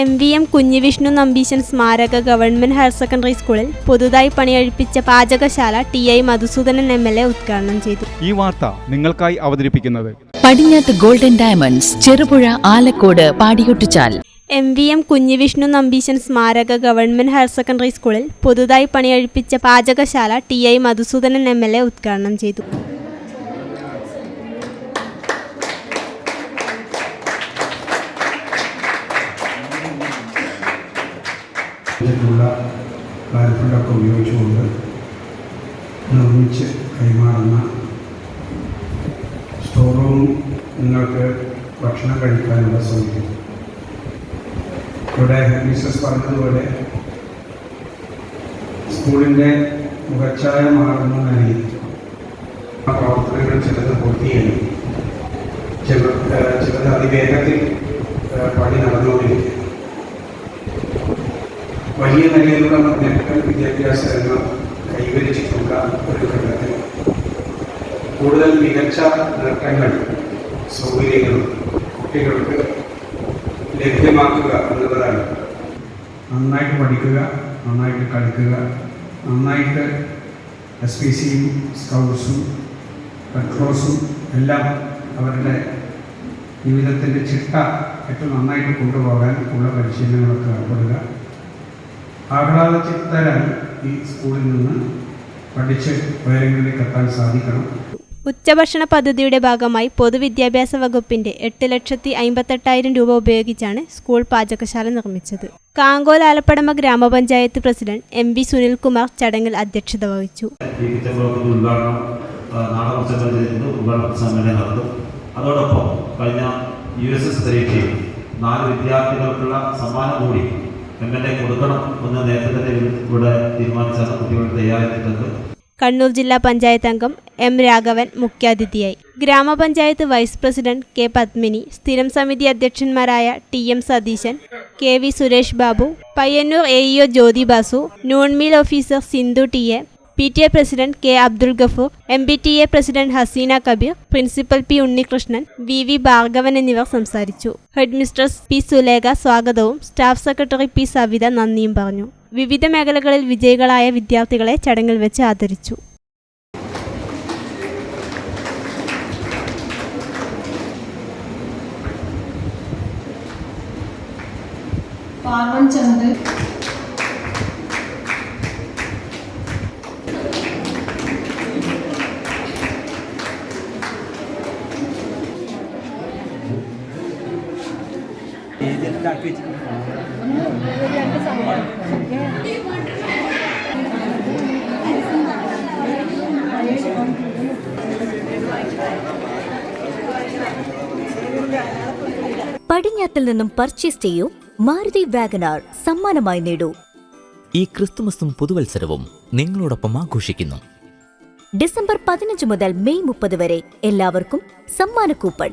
M V M Kunhivishnu Nambeesan സ്മാരക government higher secondary സ്കൂളിൽ പുതുതായി പണിയഴിപ്പിച്ച പാചകശാല T I Madhusoodanan M L A ഉദ്ഘാടനം ചെയ്തു. ഈ വാർത്ത നിങ്ങൾക്കായി അവതരിപ്പിക്കുന്നത് പടിഞ്ഞാത്ത് golden diamonds Cherupuzha Alakode Padiyottuchal. M V M Kunhivishnu Nambeesan സ്മാരക ഗവൺമെന്റ് ഹയർ സെക്കൻഡറി സ്കൂളിൽ പുതുതായി പണിയഴിപ്പിച്ച പാചകശാല T I Madhusoodanan M L A ഉദ്ഘാടനം ചെയ്തു. ഇതിലുള്ള പ്ലാറ്റ്ഫോണ്ടൊക്കെ ഉപയോഗിച്ചുകൊണ്ട് നിർമ്മിച്ച് കൈമാറുന്ന സ്റ്റോർ റൂം നിങ്ങൾക്ക് ഭക്ഷണം കഴിക്കാനുള്ള സൗകര്യം. ഇവിടെ മിസസ് പറഞ്ഞതുപോലെ സ്കൂളിന്റെ മുഖച്ഛായ മാറുന്ന നിലയിൽ ആ പ്രവർത്തനങ്ങൾ ചിലത് പൂർത്തിയായി. ചില ചിലത് അതിവേഗത്തിൽ പണി നടന്നുകൊണ്ടിരിക്കുക വലിയ നിലയിലുള്ള മെഡിക്കൽ വിദ്യാഭ്യാസ രംഗം കൈവരിച്ചിട്ടുള്ള ഒരു ഘട്ടത്തിൽ കൂടുതൽ മികച്ച നേട്ടങ്ങൾ സൗകര്യങ്ങൾ കുട്ടികൾക്ക് ലഭ്യമാക്കുക എന്നുള്ളതാണ്. നന്നായിട്ട് പഠിക്കുക നന്നായിട്ട് കളിക്കുക നന്നായിട്ട് എസ് പി സിയും സ്കൗട്ട്സും റെഡ് ക്രോസും എല്ലാം അവരുടെ ജീവിതത്തിന്റെ ചിട്ട ഏറ്റവും നന്നായിട്ട് കൊണ്ടുപോകാൻ ഉള്ള പരിശീലനങ്ങളൊക്കെ ഏർപ്പെടുക. ആഹ്ലാദ ചിത്തരായി ഈ സ്കൂളിൽ നിന്ന് പഠിച്ച് ഉയരങ്ങളിലേക്ക് എത്താൻ സാധിക്കണം. ഉച്ചഭക്ഷണ പദ്ധതിയുടെ ഭാഗമായി പൊതുവിദ്യാഭ്യാസ വകുപ്പിന്റെ എട്ട് ലക്ഷത്തി അമ്പത്തെട്ടായിരം രൂപ ഉപയോഗിച്ചാണ് സ്കൂൾ പാചകശാല നിർമ്മിച്ചത്. കാങ്കോൽ ആലപ്പടമ ഗ്രാമപഞ്ചായത്ത് പ്രസിഡന്റ് എം വി സുനിൽകുമാർ ചടങ്ങിൽ അധ്യക്ഷത വഹിച്ചു. അതോടൊപ്പം കഴിഞ്ഞ യു എസ് എസ് പരീക്ഷയിൽ നാല് വിദ്യാർത്ഥികൾക്കുള്ള സമ്മാനം കൂടി കൊടുക്കണം കണ്ണൂർ ജില്ലാ പഞ്ചായത്ത് അംഗം എം രാഘവൻ മുഖ്യാതിഥിയായി. ഗ്രാമപഞ്ചായത്ത് വൈസ് പ്രസിഡന്റ് കെ പത്മിനി സ്ഥിരം സമിതി അധ്യക്ഷന്മാരായ T M Satheesan K V Suresh Babu Payyanur A EO Jyothi Basu noon meal officer Sindhu T A P T A president K Abdul Gafoor M B T A president Haseena Kabeer principal P Unnikrishnan V V Bhargavan എന്നിവർ സംസാരിച്ചു. Head mistress P Sulekha സ്വാഗതവും staff secretary P Savitha നന്ദിയും പറഞ്ഞു. വിവിധ മേഖലകളിൽ വിജയികളായ വിദ്യാർത്ഥികളെ ചടങ്ങിൽ വെച്ച് ആദരിച്ചു. പാർവൻ ചന്ദ് പടിഞ്ഞാത്തിൽ നിന്നും പർച്ചേസ് ചെയ്യൂ. മാരുതി വാഗനാർ സമ്മാനമായി നേടൂ. ഈ ക്രിസ്തുമസും പുതുവത്സരവും നിങ്ങളോടൊപ്പം ആഘോഷിക്കുന്നു. ഡിസംബർ പതിനഞ്ച് മുതൽ മെയ് മുപ്പത് വരെ എല്ലാവർക്കും സമ്മാന കൂപ്പൺ.